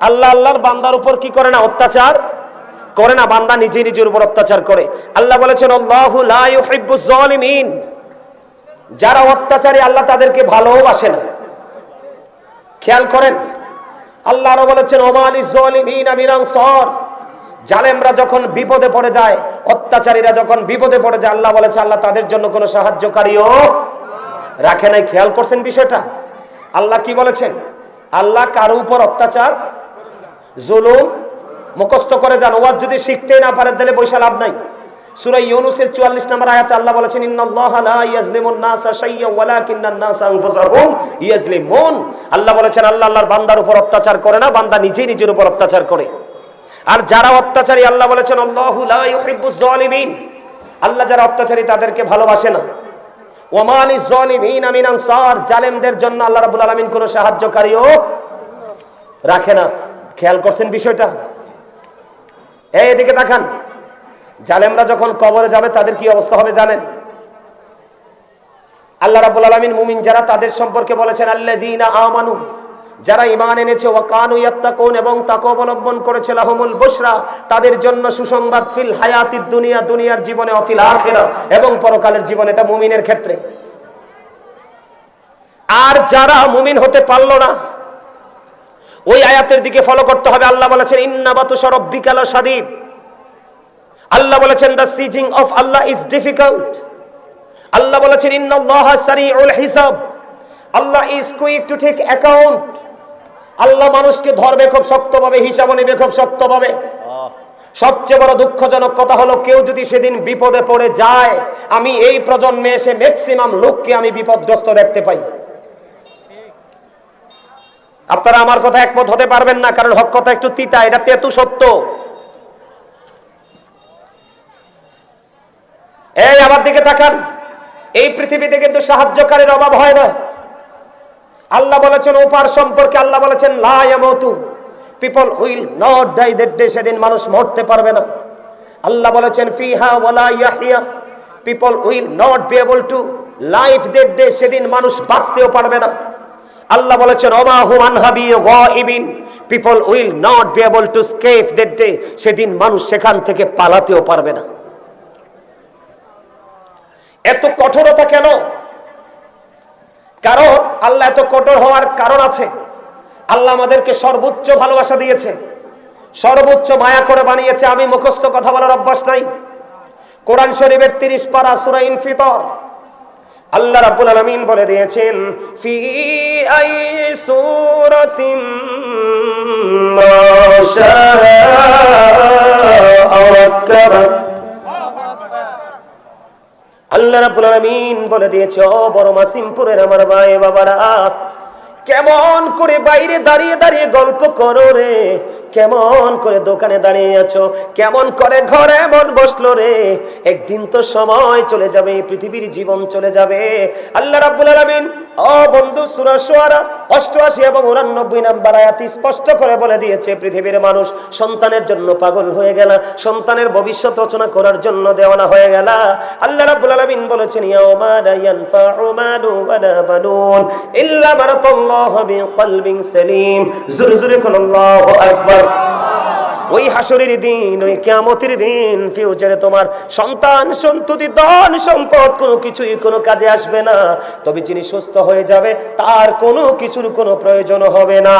আল্লাহ আল্লাহর বান্দার উপর কি করে না অত্যাচার? করে না, বান্দা নিজে নিজের উপর অত্যাচার করে। আল্লাহ বলেছেন জালিমিন যারা অত্যাচারী, আল্লাহ তাদেরকে ভালোবাসে না। খেয়াল করেন, আল্লাহ আরও বলেছেন ওমালি জালিমিন আমিরাং জালেমরা যখন বিপদে পড়ে যায়, অত্যাচারীরা যখন বিপদে পড়ে যায়, আল্লাহ বলেছে, আল্লাহ তাদের জন্য কোনো সাহায্যকারীও রাখে নাই। খেয়াল করছেন বিষয়টা? আল্লাহ কি বলেছেন? আল্লাহ কারও উপর অত্যাচার জুলুম মুখস্থ করে যান। ওয়াজ যদি শিখতে না পারেন, তাহলে বৈশা লাভ নাই। সূরা ইউনূসের 44 নম্বর আয়াতে আল্লাহ বলেছেন, ইন্নাল্লাহা লা ইয়াজলিমুন নাসা শাইয়্যান ওয়ালাকিন্নান নাসা আনফুসাহুম ইয়াজলিমুন। আল্লাহ বলেছেন, আল্লাহ আল্লাহর বান্দার উপর অত্যাচার করে না, বান্দা নিজেই নিজের উপর অত্যাচার করে। আর যারা অত্যাচারী, আল্লাহ বলেছেন, আল্লাহু লা ইউহিব্বুজ জালিমিন। আল্লাহ যারা অত্যাচারী, তাদেরকে ভালোবাসে না। ওমানি জালিমিন আমিন আনসার। জালেমদের জন্য আল্লাহ রাব্বুল আলামিন কোনো সাহায্যকারীও রাখে না। খেয়াল করছেন বিষয়টা? এই এদিকে তাকান। জালেমরা যখন কবরে যাবে, তাদের কি অবস্থা হবে জানেন? আল্লাহ রাব্বুল আলামিন মুমিন যারা, তাদের সম্পর্কে বলেছেন, আল্লাযীনা আমানু, যারা ঈমান এনেছে এবং তাকওয়া অবলম্বন করেছে, লাহুমুল বুশরা, তাদের জন্য সুসংবাদ ফিল হায়াতিদ দুনিয়া, দুনিয়ার জীবনে অফিল আখিরা এবং পরকালের জীবনে এটা মুমিনের ক্ষেত্রে। আর যারা মুমিন হতে পারল না ওই আয়াতের দিকে ফলো করতে হবে। আল্লাহ বলেছেন ইন্নাবাতু সরব্বিকালা সাদিদ আল্লাহ বলেছেন the seizing of Allah is difficult আল্লাহ বলেছেন, ইন্নাল্লাহ সারিউল হিসাব। আল্লাহ is quick to take account আল্লাহ মানুষকে ধরবে খুব শক্তভাবে হিসাব নেবে খুব শক্তভাবে। সবচেয়ে বড় দুঃখজনক কথা হলো, কেউ যদি সেদিন বিপদে পড়ে যায়, আমি এই প্রজন্মে এসে ম্যাক্সিমাম লোককে আমি বিপদগ্রস্ত দেখতে পাই। আপনারা আমার কথা একমত হতে পারবেন না, কারণ হক কথা একটু তিতা, এটা তেতু সত্য। এই, আমার দিকে তাকান। এই পৃথিবীতে কিন্তু সাহায্যকারীর অভাব হয় না। আল্লাহ বলেছেন ওপার সম্পর্কে আল্লাহ বলেছেন লায়ামতু people will not die that day সেদিন মানুষ মরতে পারবে না। আল্লাহ বলেছেন, ফিহা ওয়ালা Yahya. People will not be able to life that day সেদিন মানুষ বাঁচতেও পারবে না। আল্লাহ বলেছেন people will not be able to escape that day সেদিন মানুষ সেখান থেকে পালাতেও পারবে না। এত কঠোরতা কেন? কারণ আল্লাহ এত কঠোর হওয়ার কারণ আছে। আল্লাহ আমাদেরকে সর্বোচ্চ ভালোবাসা দিয়েছে। সর্বোচ্চ মায়া করে বানিয়েছে। আমি মুখস্থ কথা বলার অভ্যাস নাই। কোরআন শরীফের তিরিশ পারা সুরা ইনফিতর। আল্লাহ রাব্বুল আলামিন বলে দিয়েছেন, ফি আই সূরাতিম আল্লাহ রাব্বুল আলামিন বলে দিয়েছে, ও বড় মাসিমপুরের আমার ভাই বাবারা কেমন করে বাইরে দাঁড়িয়ে দাঁড়িয়ে গল্প করো রে? কেমন করে দোকানে দাঁড়িয়ে আছো? কেমন করে ঘরে এমন বসল রে? একদিন তো সময় চলে যাবে, পৃথিবীর জীবন চলে যাবে। আল্লাহ রাব্বুল আলামিন, ও বন্ধু সূরা শুআরা 88 এবং 89 নাম্বার আয়াত স্পষ্ট করে বলে দিয়েছে, পৃথিবীর মানুষ সন্তানের জন্য পাগল হয়ে গেল, সন্তানের ভবিষ্যৎ রচনা করার জন্য দেওয়ানা হয়ে গেল। আল্লাহ রাব্বুল আলামিন বলেছেন, ইয়াউমা লা ইয়ানফাউ মালু ওয়ালা বানুন, ইল্লা মারাতাল্লাহ বিকলবিন সালিম। জোরে জোরে কোন আল্লাহু আকবার। ওই হাসরের দিন, ওই কেমতের দিন ফিউচারে তোমার সন্তান, সন্ততি, ধন সম্পদ কোনো কিছুই কোনো কাজে আসবে না। তবে যিনি সুস্থ হয়ে যাবে, তার কোনো কিছুর কোনো প্রয়োজন হবে না।